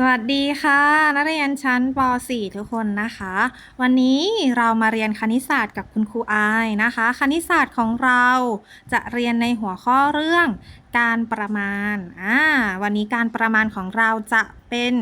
สวัสดีค่ะ นักเรียนชั้นป .4 ทุกคนนะคะ วันนี้เรามาเรียนคณิตศาสตร์กับคุณครูอายนะคะ คณิตศาสตร์ของเราจะเรียนในหัวข้อเรื่องการประมาณ อ่า วันนี้การประมาณของเราจะเป็น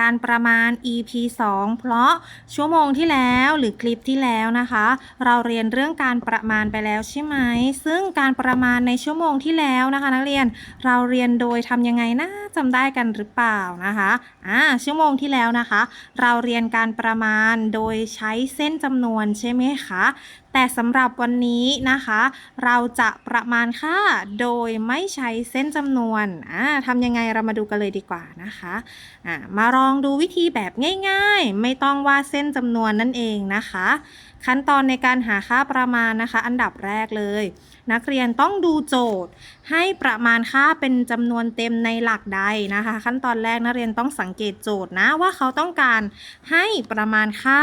การประมาณ EP 2 เพราะชั่วโมงที่แล้วหรือคลิปที่แล้วนะคะ เราเรียนเรื่องการประมาณไปแล้วใช่ไหม ซึ่งการประมาณในชั่วโมงที่แล้วนะคะ นักเรียนเราเรียนโดยทำยังไงนะจำได้กันหรือเปล่านะคะอ่าชั่วโมงที่แล้วนะคะ เราเรียนการประมาณโดยใช้เส้นจำนวนใช่ไหมคะ แต่สำหรับวันนี้นะคะ เราจะประมาณค่าโดยไม่ใช้เส้นจำนวนทำยังไงเรามาดูกันเลยดีกว่านะคะอ่ามาลองดูวิธีแบบง่าย ๆ ไม่ต้องวาดเส้นจำนวนนั่นเองนะคะ ขั้นตอนในการหาค่าประมาณนะคะ อันดับแรกเลย นักเรียนต้องดูโจทย์ ให้ประมาณค่าเป็นจำนวนเต็มในหลักใดนะคะ ขั้นตอนแรกนักเรียนต้องสังเกตโจทย์นะว่าเขาต้องการให้ประมาณค่า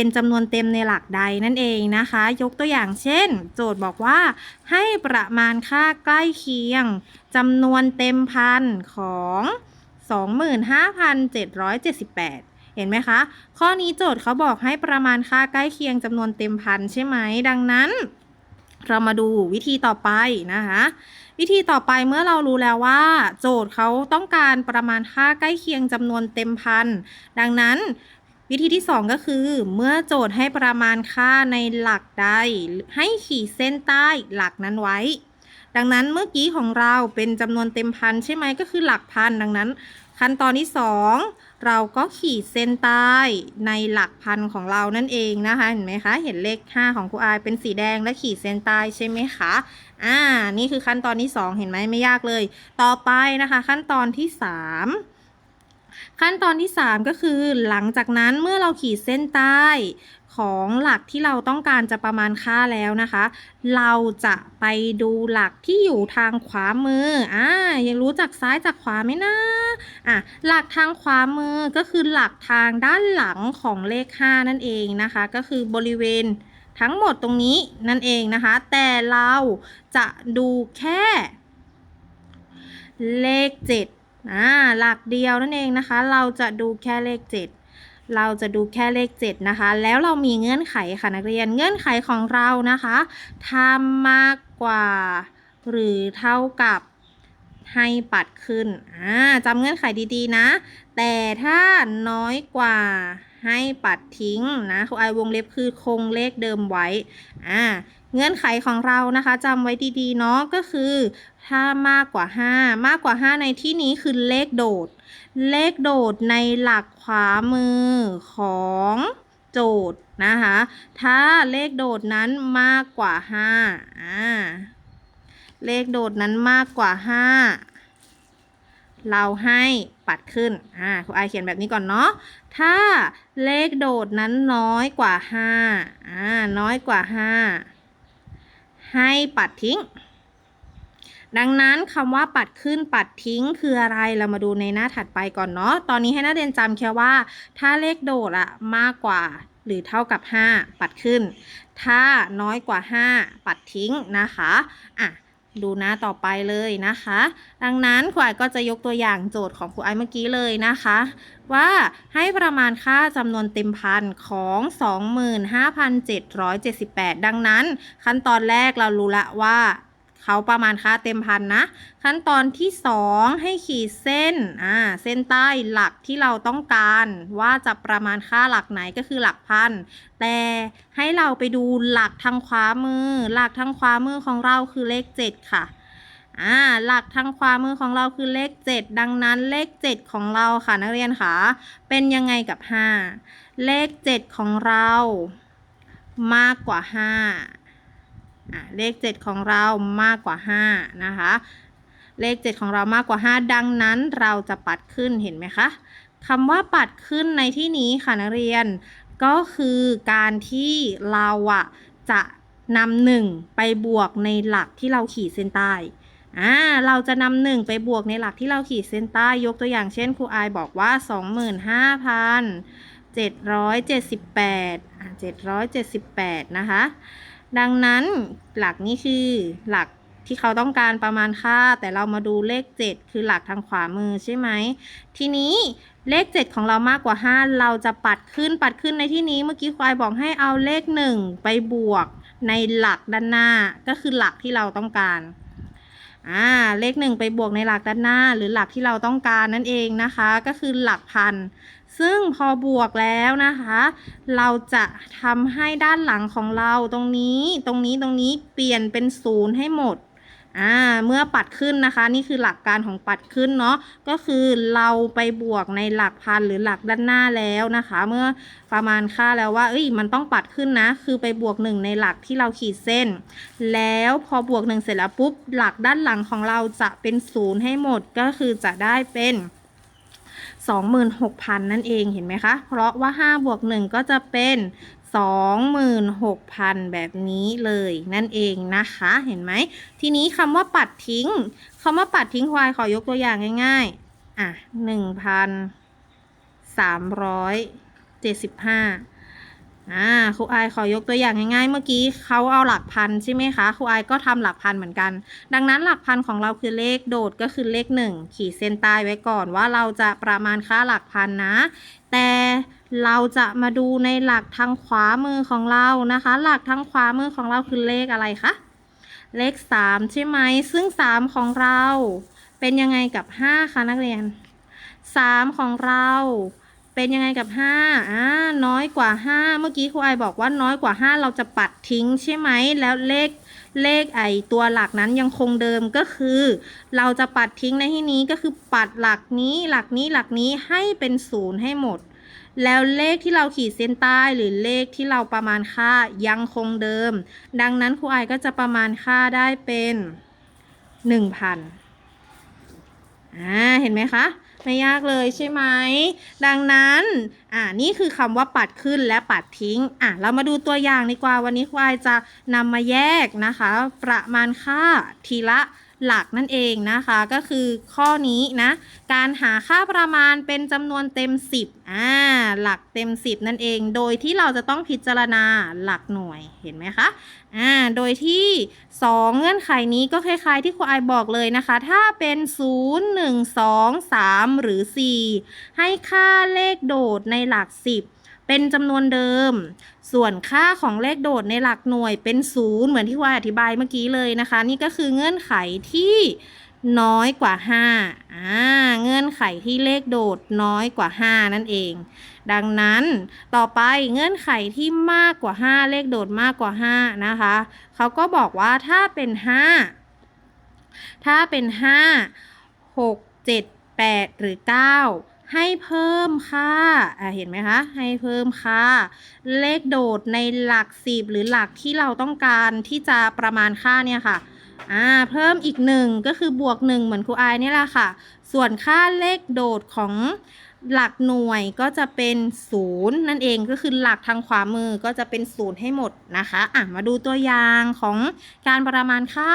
เป็นจำนวนเต็มในหลักใดนั่นเองนะคะ ยกตัวอย่างเช่น โจทย์บอกว่า ให้ประมาณค่าใกล้เคียงจำนวนเต็มพันของ 25,778เห็นไหมคะ ข้อนี้โจทย์เขาบอกให้ประมาณค่าใกล้เคียงจำนวนเต็มพันใช่ไหม ดังนั้น เรามาดูวิธีต่อไปนะคะ วิธีต่อไปเมื่อเรารู้แล้วว่า โจทย์เขาต้องการประมาณค่าใกล้เคียงจำนวนเต็มพัน ดังนั้น วิธีที่ 2 ก็คือ เมื่อโจทย์ให้ประมาณค่าในหลักใด ให้ขีดเส้นใต้หลักนั้นไว้ ดังนั้นเมื่อกี้ของเราเป็นจำนวนเต็มพันใช่ไหมก็คือหลักพันดังนั้น ขั้นตอนที่ 2 เราก็ขีดเส้นใต้ในหลักพันของเรานั่นเองนะคะเห็นไหมคะเห็นเลข 5 ของครูอายเป็นสีแดงและขีดเส้นใต้ใช่ไหมคะอ่านี่คือขั้นตอนที่ 2 เห็นไหมไม่ยากเลย ต่อไปนะคะ ขั้นตอนที่ 3 ขั้นตอนที่ 3 ก็คือหลังจากนั้นเมื่อเราขีดเส้นใต้ของหลักที่เราต้องการจะประมาณค่าแล้วนะคะ เราจะไปดูหลักที่อยู่ทางขวามืออ่ายังรู้จากซ้ายจากขวาไหมนะอะหลักทางขวามือก็คือหลักทางด้านหลังของเลข 5 นั่นเองนะคะ ก็คือบริเวณทั้งหมดตรงนี้นั่นเองนะคะ แต่เราจะดูแค่เลข 7 อ่าหลักเดียวนั่นเองนะคะ เราจะดูแค่เลข 7 เราจะดูแค่เลข 7 นะคะ แล้วเรามีเงื่อนไขค่ะนักเรียนเงื่อนไขของเรานะคะทำมากกว่า หรือเท่ากับให้ปัดขึ้นอ่าจำเงื่อนไขดีๆนะ แต่ถ้าน้อยกว่าให้ปัดทิ้งนะครูไอวงเล็บคือคงเลขเดิมไว้อ่าเงื่อนไขของเรานะคะจำไว้ดีๆเนาะก็คือ ถ้ามากกว่า 5 มากกว่า 5 ในที่นี้คือเลขโดด เลขโดดในหลักขวามือของโจทย์นะคะ ถ้าเลขโดดนั้นมากกว่า5อ่าเลขโดดนั้นมากกว่า 5 เราให้ปัดขึ้น อ่าครูไอเขียนแบบนี้ก่อนเนาะ ถ้าเลขโดดนั้นน้อยกว่า 5 อ่า น้อยกว่า 5 ให้ปัดทิ้ง ดังนั้นคำว่าปัดขึ้นปัดทิ้งคืออะไรเรามาดูในหน้าถัดไปก่อนเนาะตอนนี้ให้นักเรียนจำแค่ว่า ถ้าเลขโดดอะมากกว่าหรือเท่ากับ 5 ปัดขึ้น ถ้าน้อยกว่า 5 ปัดทิ้งนะคะอะดูหน้าต่อไปเลยนะคะ ดังนั้นครูไอก็จะยกตัวอย่างโจทย์ของครูไอเมื่อกี้เลยนะคะ ว่าให้ประมาณค่าจำนวนเต็มพันของ 25,778 ดังนั้นขั้นตอนแรกเรารู้ละว่า เขาประมาณค่าเต็มพันนะ ขั้นตอนที่ 2 ให้ขีดเส้นอ่าเส้นใต้หลักที่เราต้องการว่าจะประมาณค่าหลักไหนก็คือหลักพัน แต่ให้เราไปดูหลักทางขวามือ หลักทางขวามือของเราคือเลข 7 ค่ะอ่าหลักทางขวามือของเราคือเลข 7 ดังนั้นเลข 7 ของเราค่ะนักเรียนค่ะเป็นยังไงกับ 5 เลข 7 ของเรามากกว่า 5 เลข 7 ของเรามากกว่า 5 นะคะ เลข 7 ของเรามากกว่า 5 ดังนั้นเราจะปัดขึ้นเห็นไหมคะคำว่าปัดขึ้นในที่นี้ค่ะนักเรียนก็คือการที่เราอะจะนำหนึ่งไปบวกในหลักที่เราขีดเส้นใต้อ่าเราจะนำหนึ่งไปบวกในหลักที่เราขีดเส้นใต้ ยกตัวอย่างเช่นครูอายบอกว่า 25,778อ่า778 นะคะ ดังนั้นหลักนี้คือหลักที่เขาต้องการประมาณค่า แต่เรามาดูเลข 7 คือหลักทางขวามือใช่ไหม ทีนี้เลข 7 ของเรามากกว่า 5 เราจะปัดขึ้นปัดขึ้นในที่นี้เมื่อกี้ควายบอกให้เอาเลข 1 ไปบวกในหลักด้านหน้าก็คือหลักที่เราต้องการอ่าเลขหนึ่งไปบวกในหลักด้านหน้า หรือหลักที่เราต้องการนั่นเองนะคะ ก็คือหลักพัน ซึ่งพอบวกแล้วนะคะ เราจะทำให้ด้านหลังของเราตรงนี้ตรงนี้ตรงนี้เปลี่ยนเป็นศูนย์ให้หมดอ่าเมื่อปัดขึ้นนะคะ นี่คือหลักการของปัดขึ้นเนาะก็คือเราไปบวกในหลักพันหรือหลักด้านหน้าแล้วนะคะ เมื่อประมาณค่าแล้วว่า เอ้ยมันต้องปัดขึ้นนะ คือไปบวกหนึ่งในหลักที่เราขีดเส้น แล้วพอบวกหนึ่งเสร็จแล้วปุ๊บหลักด้านหลังของเราจะเป็นศูนย์ให้หมดก็คือจะได้เป็น 26,000 นั่นเองเห็นไหมคะ เพราะว่า 5 บวก 1 ก็จะเป็น26,000 แบบนี้เลยนั่นเองนะคะ เห็นไหม ทีนี้คำว่าปัดทิ้งคำว่าปัดทิ้งควายขอยกตัวอย่างง่าย ๆ อะ 1,375 อ่าครูไอขอยกตัวอย่างง่ายๆ เมื่อกี้เขาเอาหลักพันใช่ไหมคะครูไอก็ทำหลักพันเหมือนกัน ดังนั้นหลักพันของเราคือเลขโดดก็คือเลขหนึ่งขีดเส้นใต้ไว้ก่อนว่าเราจะประมาณค่าหลักพันนะ แต่เราจะมาดูในหลักทางขวามือของเรานะคะ หลักทางขวามือของเราคือเลขอะไรคะเลขสามใช่ไหม ซึ่งสามของเราเป็นยังไงกับห้าคะนักเรียนสามของเรา เป็นยังไงกับห้าอ่าน้อยกว่าห้าเมื่อกี้ครูไอบอกว่าน้อยกว่าห้าเราจะปัดทิ้งใช่ไหม แล้วเลขเลขไอตัวหลักนั้นยังคงเดิมก็คือ เราจะปัดทิ้งในที่นี้ก็คือปัดหลักนี้หลักนี้หลักนี้ให้เป็นศูนย์ให้หมด แล้วเลขที่เราขีดเส้นใต้หรือเลขที่เราประมาณค่ายังคงเดิม ดังนั้นครูไอก็จะประมาณค่าได้เป็นหนึ่งพันอ่าเห็นไหมคะ ไม่ยากเลยใช่ไหม ดังนั้นอ่านี่คือคำว่าปัดขึ้นและปัดทิ้งอะเรามาดูตัวอย่างดีกว่าวันนี้ควายจะนำมาแยกนะคะ ประมาณค่าทีละ หลักนั่นเองนะคะ ก็คือข้อนี้นะ การหาค่าประมาณเป็นจำนวนเต็ม 10อ่าหลักเต็ม 10 นั่นเอง โดยที่เราจะต้องพิจารณาหลักหน่วยเห็นไหมคะอ่าโดยที่ 2 เงื่อนไขนี้ก็คล้ายๆ ที่ครูไอบอกเลยนะคะ ถ้าเป็น 0 1 2 3 หรือ 4 ให้ค่าเลขโดดในหลัก 10 เป็นจำนวนเดิม ส่วนค่าของเลขโดดในหลักหน่วยเป็น0เหมือนที่ครูไออธิบายเมื่อกี้เลยนะคะ นี่ก็คือเงื่อนไขที่น้อยกว่า5อ่าเงื่อนไขที่เลขโดดน้อยกว่า 5 นั่นเอง ดังนั้นต่อไปเงื่อนไขที่มากกว่า 5 เลขโดดมากกว่า 5 นะคะเขาก็บอกว่าถ้าเป็น 5 ถ้าเป็น 5 6 7 8 หรือ 9 ให้เพิ่มค่าเห็นไหมคะ ให้เพิ่มค่า เลขโดดในหลัก10หรือหลักที่เราต้องการที่จะประมาณค่าเนี่ยค่ะอ่าเพิ่มอีกหนึ่งก็คือบวกหนึ่งเหมือนครูอายนี่แหละค่ะ ส่วนค่าเลขโดดของหลักหน่วยก็จะเป็นศูนย์นั่นเองก็คือหลักทางขวามือก็จะเป็นศูนย์ให้หมดนะคะ อะมาดูตัวอย่างของการประมาณค่า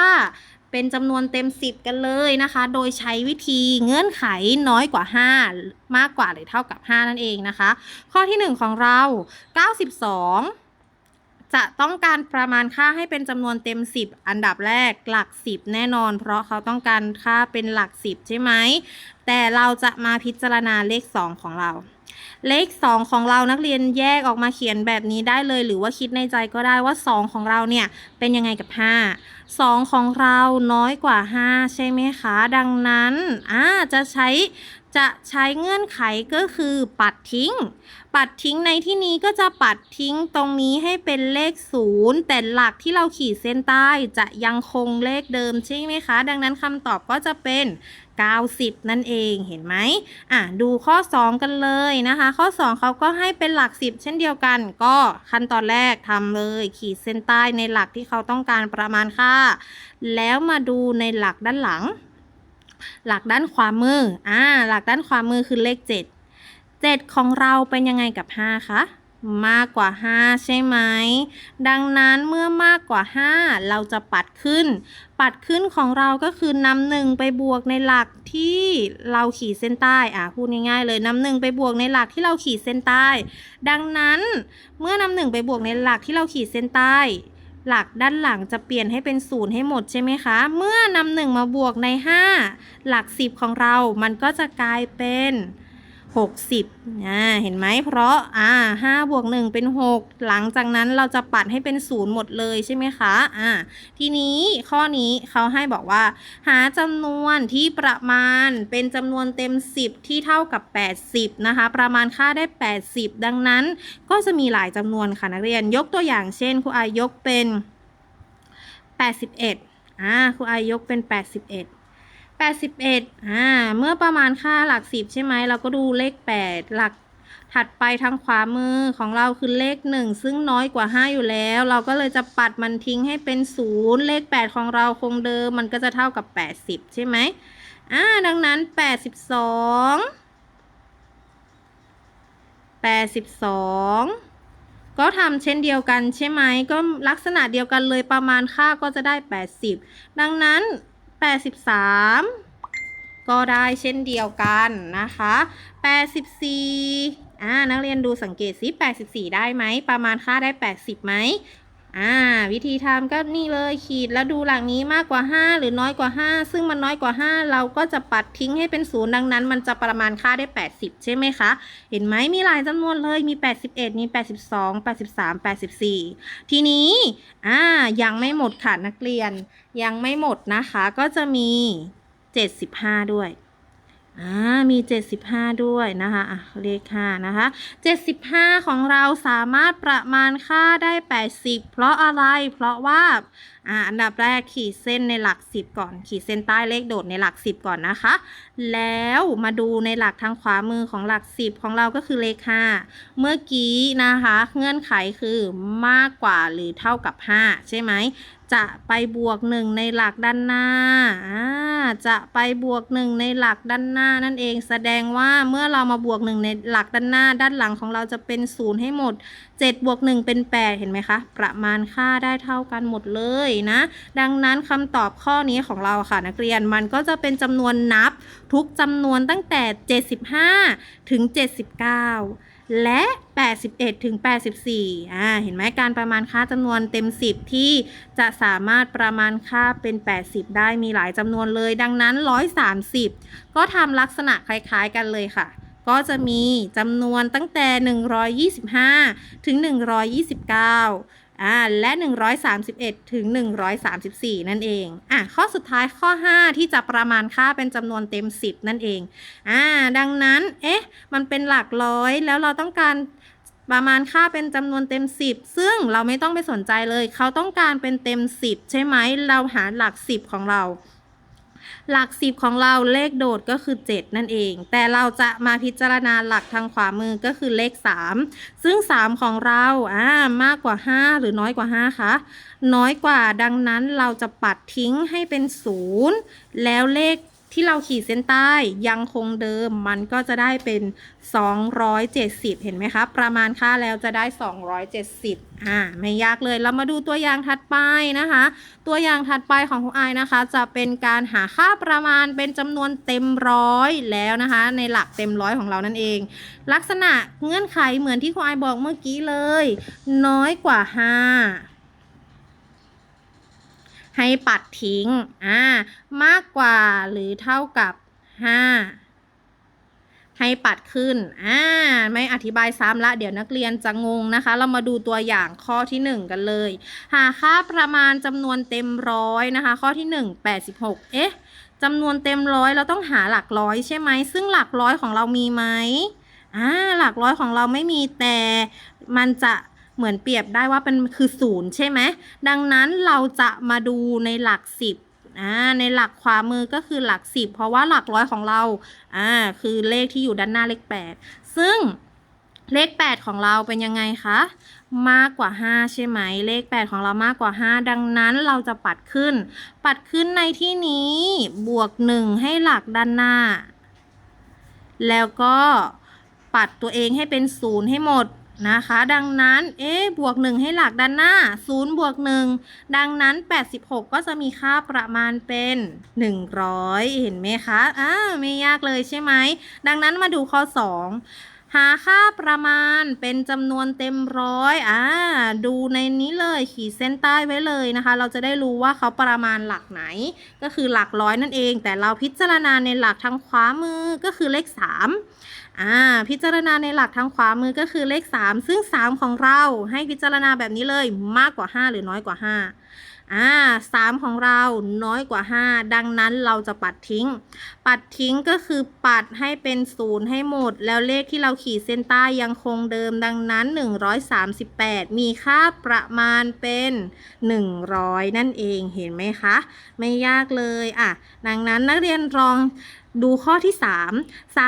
เป็นจำนวนเต็ม 10 กันเลยนะคะ โดยใช้วิธีเงื่อนไขน้อยกว่า 5 มากกว่าหรือเท่ากับ 5 นั่นเองนะคะ ข้อที่ 1 ของเรา 92จะต้องการประมาณค่าให้เป็นจำนวนเต็ม 10 อันดับแรกหลัก 10 แน่นอน เพราะเขาต้องการค่าเป็นหลัก 10 ใช่ไหม แต่เราจะมาพิจารณาเลข 2 ของเรา เลข 2 ของเรานักเรียนแยกออกมาเขียนแบบนี้ได้เลย หรือว่าคิดในใจก็ได้ว่า 2 ของเราเนี่ยเป็นยังไงกับ 5 2 ของเราน้อยกว่า 5 ใช่ไหมคะ ดังนั้นอ่าจะใช้จะใช้เงื่อนไขก็คือปัดทิ้ง ปัดทิ้งในที่นี้ก็จะปัดทิ้งตรงนี้ให้เป็นเลข 0 แต่หลักที่เราขีดเส้นใต้จะยังคงเลขเดิมใช่ไหมคะ ดังนั้นคำตอบก็จะเป็น 90 นั่นเองเห็นไหมอะดูข้อ 2 กันเลยนะคะ ข้อ 2เขาก็ให้เป็นหลัก 10 เช่นเดียวกัน ก็ขั้นตอนแรกทำเลยขีดเส้นใต้ในหลักที่เขาต้องการประมาณค่า แล้วมาดูในหลักด้านหลัง หลักด้านขวามืออ่าหลักด้านขวามือคือเลข 7 7 ของเราเป็นยังไงกับ 5 คะ มากกว่า 5 ใช่ไหม ดังนั้นเมื่อมากกว่า 5 เราจะปัดขึ้น ปัดขึ้นของเราก็คือนำหนึ่งไปบวกในหลักที่เราขีดเส้นใต้อะพูดง่ายๆเลยนำหนึ่งไปบวกในหลักที่เราขีดเส้นใต้ ดังนั้นเมื่อนำหนึ่งไปบวกในหลักที่เราขีดเส้นใต้หลักด้านหลังจะเปลี่ยนให้เป็นศูนย์ให้หมดใช่ไหมคะ เมื่อนำหนึ่งมาบวกใน 5 หลัก 10 ของเรา มันก็จะกลายเป็น 60อ่าเห็นไหมเพราะอ่า5บวก1เป็น 6 หลังจากนั้นเราจะปัดให้เป็นศูนย์หมดเลยใช่ไหมคะอ่าทีนี้ข้อนี้เขาให้บอกว่า หาจำนวนที่ประมาณเป็นจำนวนเต็ม 10 ที่เท่ากับ 80 นะคะ ประมาณค่าได้ 80 ดังนั้นก็จะมีหลายจำนวนค่ะนักเรียนยกตัวอย่างเช่นครูอายยกเป็น 81อ่าครูอายยกเป็น 81 81อ่า เมื่อประมาณค่าหลัก 10 ใช่ไหม เราก็ดูเลข 8 หลักถัดไปทางขวามือของเราคือเลข 1 ซึ่งน้อยกว่า 5 อยู่แล้ว เราก็เลยจะปัดมันทิ้งให้เป็น 0 เลข 8 ของเราคงเดิม มันก็จะเท่ากับ 80 ใช่ไหมอ่า ดังนั้น 82 82 ก็ทำเช่นเดียวกันใช่ไหม ก็ลักษณะเดียวกันเลยประมาณค่าก็จะได้ 80 ดังนั้น 83 ก็ได้เช่นเดียวกันนะคะ 84อ่านักเรียนดูสังเกตสิ84 ได้ไหม ประมาณค่าได้ 80ไหม อ่าวิธีทำก็นี่เลยขีดแล้วดูหลังนี้มากกว่า 5 หรือน้อยกว่า 5 ซึ่งมันน้อยกว่า 5 เราก็จะปัดทิ้งให้เป็นศูนย์ดังนั้น มันจะประมาณค่าได้ 80 ใช่ไหมคะ เห็นไหมมีหลายจำนวนเลยมี 81 มี 82 83 84 ทีนี้อ่ายังไม่หมดค่ะนักเรียน ยังไม่หมดนะคะ ก็จะมี 75 ด้วย อ่ามี 75 ด้วยนะคะอะเลข5นะคะ 75 ของเราสามารถประมาณค่าได้ 80 เพราะอะไร เพราะว่าอ่าอันดับแรกขีดเส้นในหลัก 10 ก่อน ขีดเส้นใต้เลขโดดในหลัก 10 ก่อนนะคะ แล้วมาดูในหลักทางขวามือของหลัก 10 ของเราก็คือเลข 5 เมื่อกี้นะคะ เงื่อนไขคือมากกว่าหรือเท่ากับ 5 ใช่ไหม จะไปบวก1ในหลักด้านหน้า จะไปบวก1ในหลักด้านหน้านั่นเอง แสดงว่าเมื่อเรามาบวก1ในหลักด้านหน้า ด้านหลังของเราจะเป็น0ให้หมด7บวก1เป็น 8 เห็นไหมคะ ประมาณค่าได้เท่ากันหมดเลยนะ ดังนั้นคำตอบข้อนี้ของเราค่ะนักเรียนมันก็จะเป็นจำนวนนับทุกจำนวนตั้งแต่ 75 ถึง 79 และ 81 ถึง 84 อ่า เห็นไหมการประมาณค่าจำนวนเต็ม 10 ที่จะสามารถประมาณค่าเป็น 80 ได้มีหลายจำนวนเลย ดังนั้น 130 ก็ทำลักษณะคล้ายๆกันเลยค่ะ ก็จะมีจำนวนตั้งแต่ 125 ถึง 129 อ่าและ 131 ถึง 134 นั่นเองอะข้อสุดท้ายข้อ 5 ที่จะประมาณค่าเป็นจำนวนเต็ม 10 นั่นเองอ่าดังนั้น เอ๊ะ มันเป็นหลักร้อยแล้วเราต้องการประมาณค่าเป็นจำนวนเต็ม 10 ซึ่งเราไม่ต้องไปสนใจเลย เขาต้องการเป็นเต็ม 10 ใช่ไหม เราหาหลัก 10 ของเรา หลัก 10 ของเราเลขโดดก็คือ 7 นั่นเอง แต่เราจะมาพิจารณาหลักทางขวามือก็คือเลข 3 ซึ่ง 3 ของเราอ่ามากกว่า 5 หรือน้อยกว่า 5 คะ น้อยกว่าดังนั้นเราจะปัดทิ้งให้เป็น 0 แล้วเลข ที่เราขีดเส้นใต้ยังคงเดิมมันก็จะได้เป็น 270 เห็นไหมคะ ประมาณค่าแล้วจะได้ 270 อ่า ไม่ยากเลย เรามาดูตัวอย่างถัดไปนะคะ ตัวอย่างถัดไปของคุณไอนะคะ จะเป็นการหาค่าประมาณเป็นจำนวนเต็มร้อยแล้วนะคะ ในหลักเต็มร้อยของเรานั่นเอง ลักษณะเงื่อนไขเหมือนที่คุณไอบอกเมื่อกี้เลย น้อยกว่า 5 ให้ปัดทิ้งอ่ามากกว่าหรือเท่ากับ 5 ให้ปัดขึ้นอ่าไม่อธิบายซ้ำละ เดี๋ยวนักเรียนจะงงนะคะ เรามาดูตัวอย่างข้อที่ 1 กันเลย หาค่าประมาณจำนวนเต็มร้อยนะคะ ข้อที่ 1 86 เอ๊ะจำนวนเต็มร้อยเราต้องหาหลักร้อยใช่ไหม ซึ่งหลักร้อยของเรามีไหมอ่าหลักร้อยของเราไม่มีแต่มันจะ เหมือนเปรียบได้ว่าเป็นคือศูนย์ใช่ไหมดังนั้นเราจะมาดูในหลักสิบอ่าในหลักขวามือก็คือหลักสิบเพราะว่าหลักร้อยของเราอ่าคือเลขที่อยู่ด้านหน้าเลขแปดซึ่งเลข 8 ของเราเป็นยังไงคะ มากกว่า 5 ใช่ไหม เลข 8 ของเรามากกว่า 5 ดังนั้นเราจะปัดขึ้น ปัดขึ้นในที่นี้บวก 1 ให้หลักด้านหน้า แล้วก็ปัดตัวเองให้เป็น 0 ให้หมด นะคะ ดังนั้น เอ๊บวก 1 ให้หลักด้านหน้า 0 บวก 1 ดังนั้น 86 ก็จะมีค่าประมาณเป็น 100 เห็นไหมคะอ่าไม่ยากเลยใช่ไหม ดังนั้นมาดูข้อ 2 หาค่าประมาณเป็นจำนวนเต็มร้อยอ่าดูในนี้เลยขีดเส้นใต้ไว้เลยนะคะ เราจะได้รู้ว่าเขาประมาณหลักไหน ก็คือหลักร้อยนั่นเอง แต่เราพิจารณาในหลักทางขวามือก็คือเลข 3 อ่าพิจารณาในหลักทางขวามือก็คือเลข 3 ซึ่ง 3 ของเราให้พิจารณาแบบนี้เลยมากกว่า 5 หรือน้อยกว่า 5อ่าสามของเราน้อยกว่า 5 ดังนั้นเราจะปัดทิ้ง ปัดทิ้งก็คือปัดให้เป็นศูนย์ให้หมด แล้วเลขที่เราขีดเส้นใต้ยังคงเดิมดังนั้น 138 มีค่าประมาณเป็น 100 นั่นเองเห็นไหมคะ ไม่ยากเลยอะดังนั้นนักเรียนลอง ดูข้อที่ 3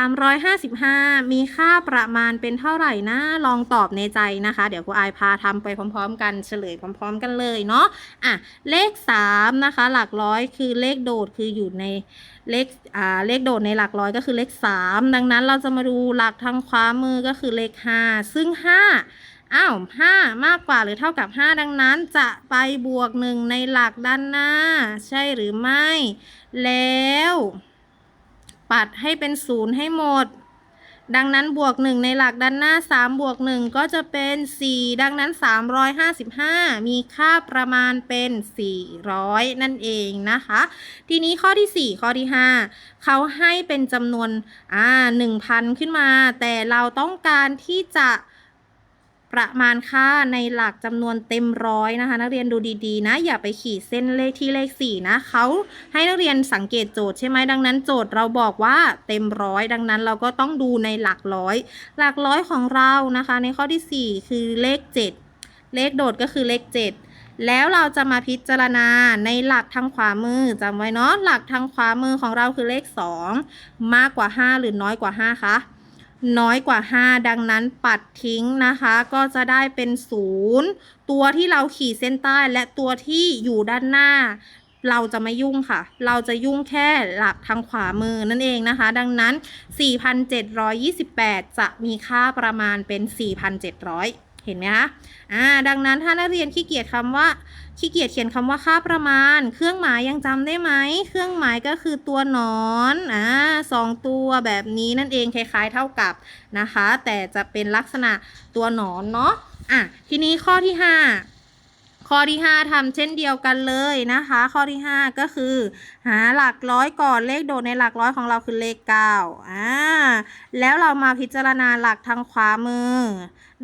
355 มีค่าประมาณเป็นเท่าไหร่นะลองตอบในใจนะคะ เดี๋ยวครูอายพาทำไปพร้อม ๆ กันเฉลยพร้อม ๆ กันเลยเนาะอะเลข 3 นะคะ หลักร้อยคือเลขโดดคืออยู่ในเลขอ่าเลขโดดในหลักร้อยก็คือเลข 3 ดังนั้นเราจะมาดูหลักทางขวามือก็คือเลข 5 ซึ่ง 5อ้าว5มากกว่าหรือเท่ากับ 5 ดังนั้น จะไปบวก 1 ในหลักด้านหน้า ใช่หรือไม่ แล้ว ปัดให้เป็นศูนย์ให้หมด ดังนั้นบวก 1 ในหลักด้านหน้า 3 บวก 1 ก็จะเป็น 4 ดังนั้น 355 มีค่าประมาณเป็น 400 นั่นเองนะคะ ทีนี้ข้อที่ 4 ข้อที่ 5 เขาให้เป็นจำนวนอ่า1,000 ขึ้นมา แต่เราต้องการที่จะ ประมาณค่าในหลักจำนวนเต็มร้อยนะคะ นักเรียนดูดีๆ นะ อย่าไปขีดเส้นเลขที่เลข 4 นะเขาให้นักเรียนสังเกตโจทย์ใช่ไหมดังนั้นโจทย์เราบอกว่าเต็มร้อยดังนั้นเราก็ต้องดูในหลักร้อย หลักร้อยของเรานะคะ ในข้อที่ 4 คือเลข 7 เลขโดดก็คือเลข 7แล้วเราจะมาพิจารณาในหลักทางขวามือจำไว้เนาะหลักทางขวามือของเราคือเลข 2 มากกว่า 5 หรือน้อยกว่า 5คะ น้อยกว่า 5 ดังนั้นปัดทิ้งนะคะ ก็จะได้เป็น 0 ตัวที่เราขีดเส้นใต้และตัวที่อยู่ด้านหน้า เราจะไม่ยุ่งค่ะ เราจะยุ่งแค่หลักทางขวามือนั่นเองนะคะ ดังนั้น 4,728 จะมีค่าประมาณเป็น 4,700 เห็นไหมคะอ่าดังนั้นถ้านักเรียนขี้เกียจคำว่าขี้เกียจเขียนคำว่าค่าประมาณ เครื่องหมายยังจำได้ไหม เครื่องหมายก็คือตัวหนอนอ่าสองตัวแบบนี้นั่นเองคล้าย ๆ เท่ากับนะคะ แต่จะเป็นลักษณะตัวหนอนเนาะอะทีนี้ข้อที่ 5ข้อที่ 5ทำเช่นเดียวกันเลยนะคะ ข้อที่ 5 ก็คือ หาหลักร้อยก่อนเลขโดดในหลักร้อยของเราคือเลข9อ่าแล้วเรามาพิจารณาหลักทางขวามือ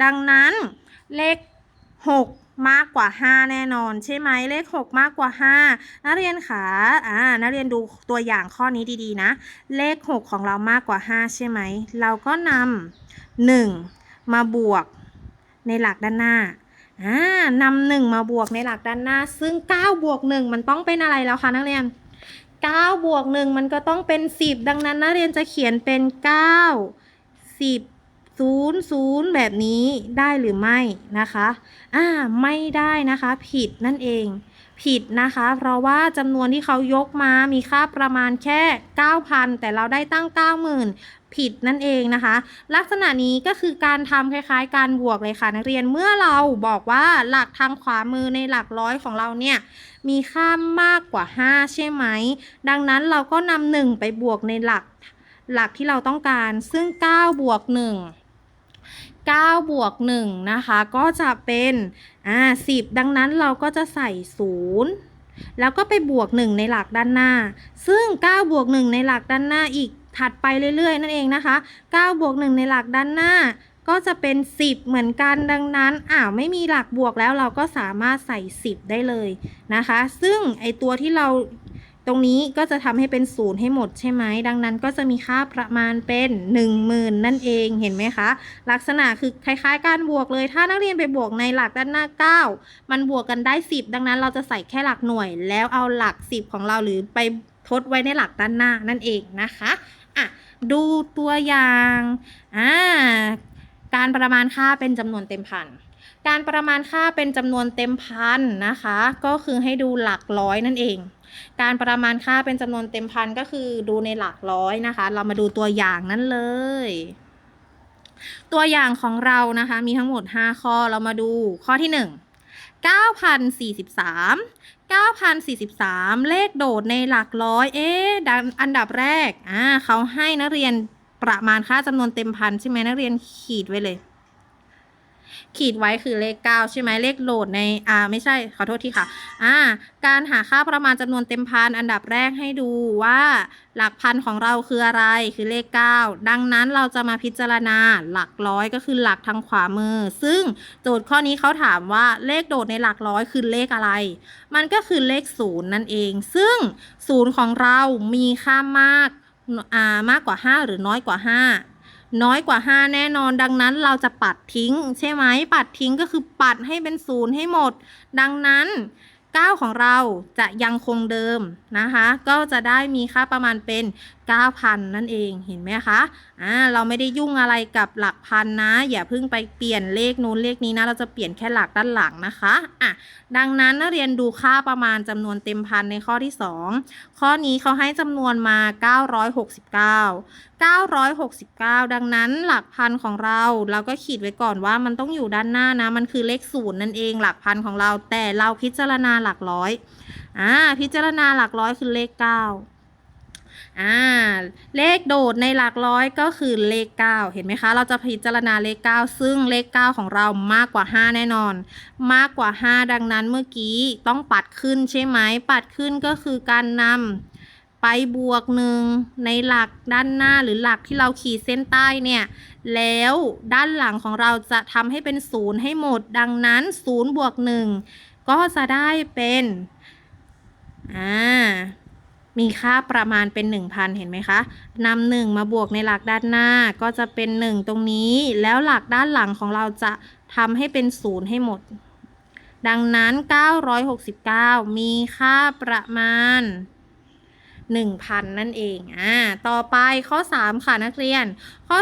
ดังนั้นเลข 6 มากกว่า 5 แน่นอน ใช่ไหมเลข 6 มากกว่า 5 นักเรียนขาอ่านักเรียนดูตัวอย่างข้อนี้ดีๆนะ เลข 6 ของเรามากกว่า 5 ใช่ไหม เราก็นำ1 มาบวกในหลักด้านหน้าอ่านำหนึ่งมาบวกในหลักด้านหน้า ซึ่ง 9 บวก 1 มันต้องเป็นอะไรแล้วคะนักเรียน 9 บวก 1 มันก็ต้องเป็น 10 ดังนั้นนักเรียนจะเขียนเป็น 9 10 0 0 แบบนี้ได้หรือไม่นะคะอ่าไม่ได้นะคะ ผิดนั่นเอง ผิดนะคะ เพราะว่าจำนวนที่เขายกมามีค่าประมาณแค่ 9,000 แต่เราได้ตั้ง 90,000ผิดนั่นเองนะคะ ลักษณะนี้ก็คือการทำคล้ายๆ การบวกเลยค่ะ นักเรียนเมื่อเราบอกว่าหลักทางขวามือในหลักร้อยของเราเนี่ย มีค่ามากกว่า 5 ใช่ไหม ดังนั้นเราก็นำหนึ่งไปบวกในหลักหลักที่เราต้องการซึ่ง 9 บวก 1 9 บวก 1 นะคะ ก็จะเป็นอ่า10 ดังนั้นเราก็จะใส่ 0 แล้วก็ไปบวก 1 ในหลักด้านหน้า ซึ่ง 9 บวก 1 ในหลักด้านหน้าอีกถัดไปเรื่อย ๆ นั่นเองนะคะ 9 บวก 1 ในหลักด้านหน้า ก็จะเป็น 10 เหมือนกันดังนั้นอ้าวไม่มีหลักบวกแล้วเราก็สามารถใส่ 10 ได้เลยนะคะ ซึ่งไอตัวที่เรา ตรงนี้ก็จะทำให้เป็นศูนย์ให้หมดใช่ไหม ดังนั้นก็จะมีค่าประมาณเป็น 10,000 นั่นเองเห็นไหมคะ ลักษณะคือคล้ายๆ การบวกเลย ถ้านักเรียนไปบวกในหลักด้านหน้า 9 มันบวกกันได้ 10 ดังนั้นเราจะใส่แค่หลักหน่วย แล้วเอาหลัก 10 ของเราหรือไปทดไว้ในหลักด้านหน้านั่นเองนะคะอะดูตัวอย่างอ่าการประมาณค่าเป็นจำนวนเต็มพัน การประมาณค่าเป็นจำนวนเต็มพันนะคะ ก็คือให้ดูหลักร้อยนั่นเอง การประมาณค่าเป็นจำนวนเต็มพันก็คือดูในหลักร้อยนะคะ เรามาดูตัวอย่างนั้นเลย ตัวอย่างของเรานะคะมีทั้งหมด 5 ข้อเรามาดูข้อที่ 1 9,043 9,043 เลขโดดในหลักร้อย เอ๊ะอันดับแรก อ่าเขาให้นักเรียนประมาณค่าจำนวนเต็มพันใช่ไหมนักเรียนขีดไว้เลย ขีดไว้คือเลข 9 ใช่ไหมเลขโหลดในอ่าไม่ใช่ขอโทษทีค่ะอ่าการหาค่าประมาณจำนวนเต็มพันอันดับแรกให้ดูว่าหลักพันของเราคืออะไรคือเลข 9 ดังนั้นเราจะมาพิจารณาหลักร้อยก็คือหลักทางขวามือ ซึ่งโจทย์ข้อนี้เขาถามว่าเลขโดดในหลักร้อยคือเลขอะไร มันก็คือเลขศูนย์นั่นเอง ซึ่งศูนย์ของเรามีค่ามากอ่ามากกว่า 5 หรือน้อยกว่า 5 น้อยกว่า 5 แน่นอน ดังนั้นเราจะปัดทิ้ง ใช่ไหมปัดทิ้งก็คือปัดให้เป็นศูนย์ให้หมด ดังนั้น 9 ของเราจะยังคงเดิมนะคะ ก็จะได้มีค่าประมาณเป็น 9,000 นั่นเองเห็นไหมคะอ่าเราไม่ได้ยุ่งอะไรกับหลักพันนะ อย่าเพิ่งไปเปลี่ยนเลขนู้นเลขนี้นะ เราจะเปลี่ยนแค่หลักด้านหลังนะคะอะดังนั้นนักเรียนดูค่าประมาณจำนวนเต็มพันในข้อที่ 2 ข้อนี้เขาให้จำนวนมา 969 969 ดังนั้นหลักพันของเราเราก็ขีดไว้ก่อนว่ามันต้องอยู่ด้านหน้านะ มันคือเลขศูนย์นั่นเองหลักพันของเรา แต่เราพิจารณาหลักร้อยอ่าพิจารณาหลักร้อยคือเลข 9อ่าเลขโดดในหลักร้อยก็คือเลข 9 เห็นไหมคะ เราจะพิจารณาเลข 9 ซึ่งเลข 9 ของเรามากกว่า 5 แน่นอน มากกว่า 5 ดังนั้นเมื่อกี้ต้องปัดขึ้นใช่ไหมปัดขึ้นก็คือการนำ ไปบวกหนึ่งในหลักด้านหน้าหรือหลักที่เราขีดเส้นใต้เนี่ย แล้วด้านหลังของเราจะทำให้เป็นศูนย์ให้หมด ดังนั้น0บวก1ก็จะได้เป็นอ่ามีค่าประมาณเป็น 1,000 เห็นไหมคะนำหนึ่งมาบวกในหลักด้านหน้าก็จะเป็น 1 ตรงนี้ แล้วหลักด้านหลังของเราจะทำให้เป็นศูนย์ให้หมด ดังนั้น 969 มีค่าประมาณ 1,000 นั่นเอง อ่า ต่อไปข้อ 3 ค่ะนักเรียน ข้อ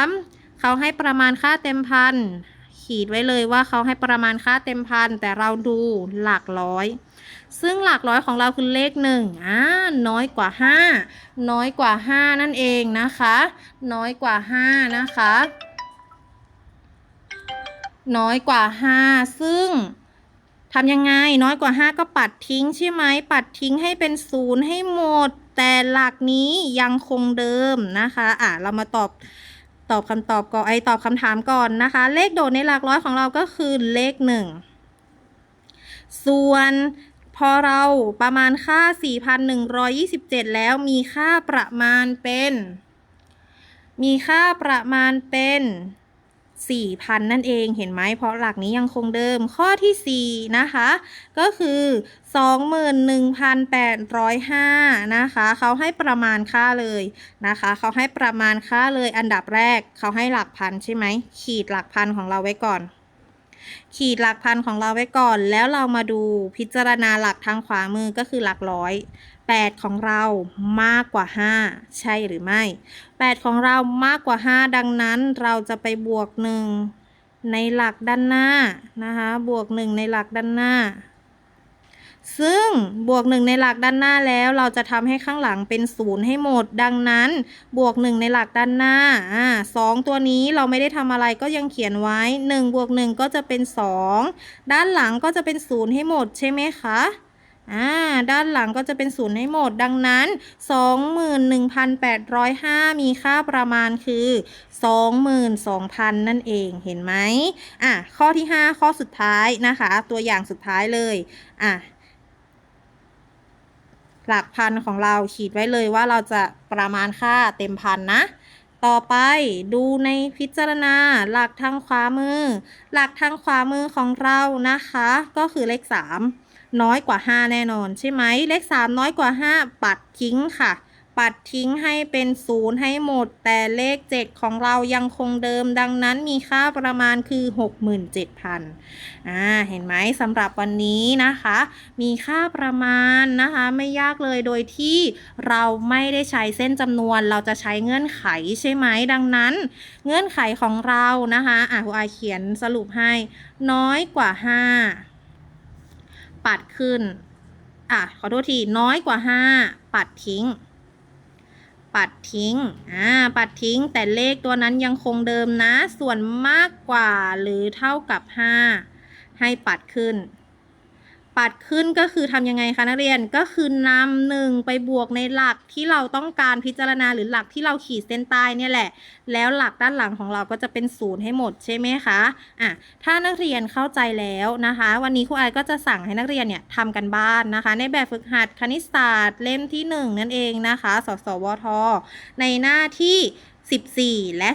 3 เขาให้ประมาณค่าเต็มพัน ขีดไว้เลยว่าเขาให้ประมาณค่าเต็มพัน แต่เราดูหลักร้อย ซึ่งหลักร้อยของเราคือเลขหนึ่งอ่า น้อยกว่า 5 น้อยกว่า 5 นั่นเองนะคะ น้อยกว่า 5 นะคะ น้อยกว่า 5 ซึ่ง ทำยังไงน้อยกว่า 5 ก็ปัดทิ้งใช่ไหมปัดทิ้งให้เป็นศูนย์ให้หมด แต่หลักนี้ยังคงเดิมนะคะอะเรามาตอบตอบคำตอบก่อนไอตอบคำถามก่อนนะคะ เลขโดดในหลักร้อยของเราก็คือเลขหนึ่งส่วนพอเราประมาณค่า 4,127 แล้วมีค่าประมาณเป็น มีค่าประมาณเป็น 4,000 นั่นเองเห็นไหมเพราะหลักนี้ยังคงเดิมข้อทีสี่ 4 นะคะ ก็คือ 21,805 นะคะเขาให้ประมาณค่าเลยนะคะเขาให้ประมาณค่าเลยอันดับแรกเขาให้หลักพันใช่ไหมขีดหลักพันของเราไว้ก่อน ขีดหลักพันของเราไว้ก่อน แล้วเรามาดูพิจารณาหลักทางขวามือก็คือหลักร้อย 8 ของเรามากกว่า 5 ใช่หรือไม่ 8 ของเรามากกว่า 5 ดังนั้นเราจะไปบวก 1 ในหลักด้านหน้านะคะบวก 1 ในหลักด้านหน้า ซึ่งบวก 1 ในหลักด้านหน้าแล้ว เราจะทำให้ข้างหลังเป็นศูนย์ให้หมด ดังนั้นบวก 1 ในหลักด้านหน้าอ่าสองตัวนี้เราไม่ได้ทำอะไรก็ยังเขียนไว้1บวก1ก็จะเป็น 2 ด้านหลังก็จะเป็นศูนย์ให้หมดใช่ไหมคะ อ่าด้านหลังก็จะเป็นศูนย์ให้หมดดังนั้น 21,805 มีค่าประมาณคือ 22,000 นั่นเองเห็นไหมอะข้อที่ 5 ข้อสุดท้ายนะคะ ตัวอย่างสุดท้ายเลยอะหลักพันของเราขีดไว้เลยว่าเราจะประมาณค่าเต็มพันนะ ต่อไปดูในพิจารณาหลักทางขวามือ หลักทางขวามือของเรานะคะ ก็คือเลข 3 น้อยกว่า 5 แน่นอน ใช่ไหมเลข 3 น้อยกว่า 5 ปัดทิ้งค่ะ ปัดทิ้งให้เป็นศูนย์ให้หมด แต่เลข 7 ของเรายังคงเดิม ดังนั้นมีค่าประมาณคือ 67,000อ่าเห็นไหมสำหรับวันนี้นะคะ มีค่าประมาณนะคะ ไม่ยากเลยโดยที่เราไม่ได้ใช้เส้นจำนวน เราจะใช้เงื่อนไขใช่ไหมดังนั้น เงื่อนไขของเรานะคะอะครูอาเขียนสรุปให้ น้อยกว่า 5 ปัดขึ้น อะ ขอโทษที น้อยกว่า 5 ปัดทิ้ง ปัดทิ้ง อ่า ปัดทิ้ง แต่เลขตัวนั้นยังคงเดิมนะ ส่วนมากกว่าหรือเท่ากับ 5 ให้ปัดขึ้น ปัดขึ้นก็คือทำยังไงคะนักเรียนก็คือนำหนึ่งไปบวกในหลักที่เราต้องการพิจารณาหรือหลักที่เราขีดเส้นใต้เนี่ยแหละ แล้วหลักด้านหลังของเราก็จะเป็นศูนย์ให้หมดใช่ไหมคะอะถ้านักเรียนเข้าใจแล้วนะคะ วันนี้ครูไอก็จะสั่งให้นักเรียนเนี่ยทำกันบ้านนะคะ ในแบบฝึกหัดคณิตศาสตร์เล่มที่หนึ่งนั่นเองนะคะสสวท ในหน้าที่14 และ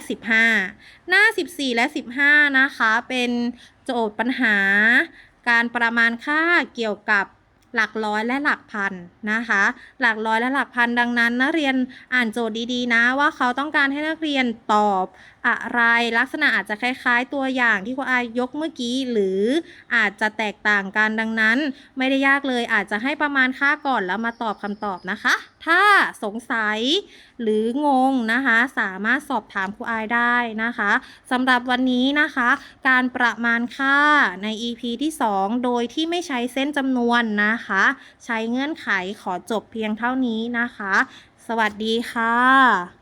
15 หน้า 14 และ 15 นะคะ เป็นโจทย์ปัญหา การประมาณค่าเกี่ยวกับหลักร้อยและหลักพันนะคะ หลักร้อยและหลักพันดังนั้นนักเรียนอ่านโจทย์ดีๆนะว่าเขาต้องการให้นักเรียนตอบ อะไร ลักษณะอาจจะคล้ายๆ ตัวอย่างที่ครูอายยกเมื่อกี้ หรืออาจจะแตกต่างกันดังนั้น ไม่ได้ยากเลยอาจจะให้ประมาณค่าก่อนแล้วมาตอบคำตอบนะคะ ถ้าสงสัยหรืองงนะคะ สามารถสอบถามครูอายได้นะคะสำหรับวันนี้นะคะ การประมาณค่าใน EP ที่ 2 โดยที่ไม่ใช้เส้นจำนวนนะคะ ใช้เงื่อนไขขอจบเพียงเท่านี้นะคะ สวัสดีค่ะ